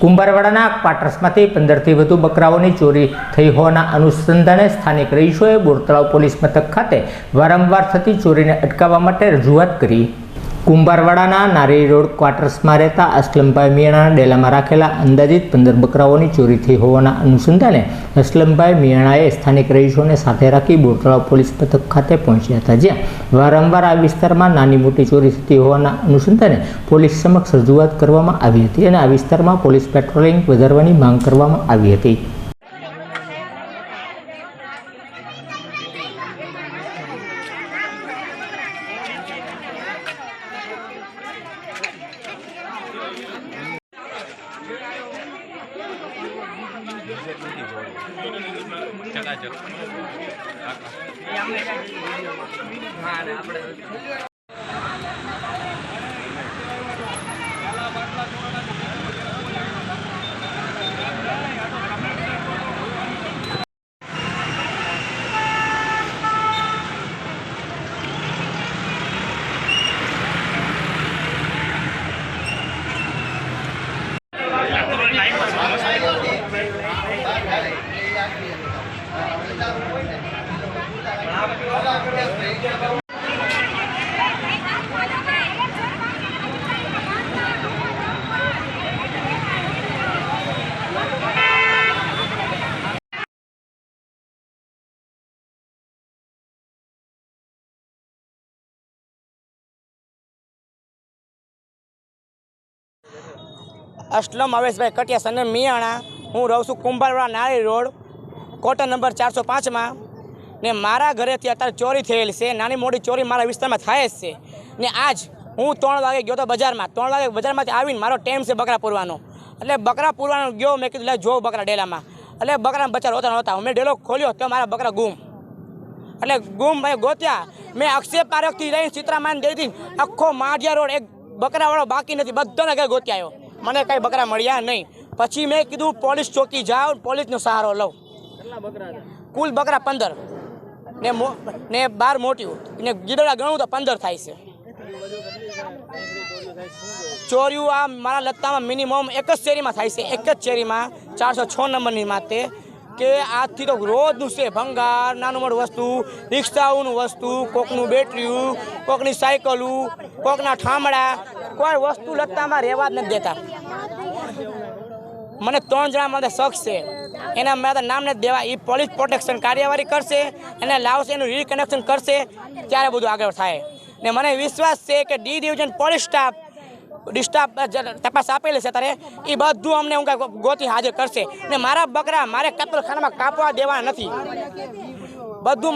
કુંભારવાડાના ક્વાર્ટર્સમાંથી પંદરથી વધુ બકરાઓની ચોરી થઈ હોવાના અનુસંધાને સ્થાનિક રહીશોએ બોરતળાવ પોલીસ મથક ખાતે વારંવાર થતી ચોરીને અટકાવવા માટે રજૂઆત કરી. કુંભારવાડાના નારી રોડ ક્વાર્ટર્સમાં રહેતા અસલમભાઈ મિયાણાના ડેલામાં રાખેલા અંદાજિત પંદર બકરાઓની ચોરી થઈ હોવાના અનુસંધાને અસલમભાઈ મિયાણાએ સ્થાનિક રહીશોને સાથે રાખી બોટળા પોલીસ મથક ખાતે પહોંચ્યા હતા, જ્યાં વારંવાર આ વિસ્તારમાં નાની મોટી ચોરી થતી હોવાના અનુસંધાને પોલીસ સમક્ષ રજૂઆત કરવામાં આવી હતી અને આ વિસ્તારમાં પોલીસ પેટ્રોલિંગ વધારવાની માંગ કરવામાં આવી હતી. લિઝર્ડ આપણે અસલમ અવેશભાઈ કટિયા સને મિયાણા. હું રહું છું કુંભારવાડા નાળી રોડ. કોટન નંબર ચારસો પાંચમાં. ને મારા ઘરેથી અત્યારે ચોરી થયેલી છે. નાની મોટી ચોરી મારા વિસ્તારમાં થાય જ છે. ને આજ હું ત્રણ વાગે ગયો તો બજારમાં. ત્રણ વાગે બજારમાંથી આવીને મારો ટાઈમ છે બકરા પૂરવાનો. એટલે બકરા પૂરવાનો ગયો મેં કીધું લે જોઉં બકરા ડેલામાં. એટલે બકરા બચાર હોતા નહોતા. મેં ડેલો ખોલ્યો તો મારા બકરા ગુમ. એટલે ગુમ ભાઈ ગોત્યા. મેં અક્ષય પારકથી લઈને ચિત્રામાન દેતી આખો માઢિયા રોડ એક બકરાવાળો બાકી નથી. બધાને ઘરે ગોત્યા આવ્યો. મને કાંઈ બકરા મળ્યા નહીં. પછી મેં કીધું પોલીસ ચોકી જાઓ પોલીસનો સહારો લઉં. કુલ બકરા પંદર. ને ને બાર મોટ્યું. ને ગીદડા ગણું તો પંદર થાય છે. ચોર્યું આ મારા લત્તામાં મિનિમમ એક જ શેરીમાં થાય છે. એક જ શેરીમાં ચારસો છ નંબરની માતે કે આજથી તો રોજનું છે. ભંગાર, નાનું મોટું વસ્તુ, રિક્ષાઓનું વસ્તુ, કોકનું બેટરીયું, કોકની સાયકલું, કોકના ઠામડા. કોઈ વસ્તુ લત્તામાં રહેવા જ નથી દેતા. મને ત્રણ જણા માટે શખ છે. એના મારા તો નામ નથી દેવા એ પોલીસ પ્રોટેક્શન કાર્યવાહી કરશે એને લાવશે, એનું રીકનેક્શન કરશે, ત્યારે બધું આગળ થાય. ને મને વિશ્વાસ છે કે ડી ડિવિઝન પોલીસ સ્ટાફ ડિસ્ટાફ તપાસ આપેલી છે ત્યારે એ બધું અમને હું ગોતી હાજર કરશે. ને મારા બકરા મારે કતલખાનામાં કાપવા દેવા નથી. બધું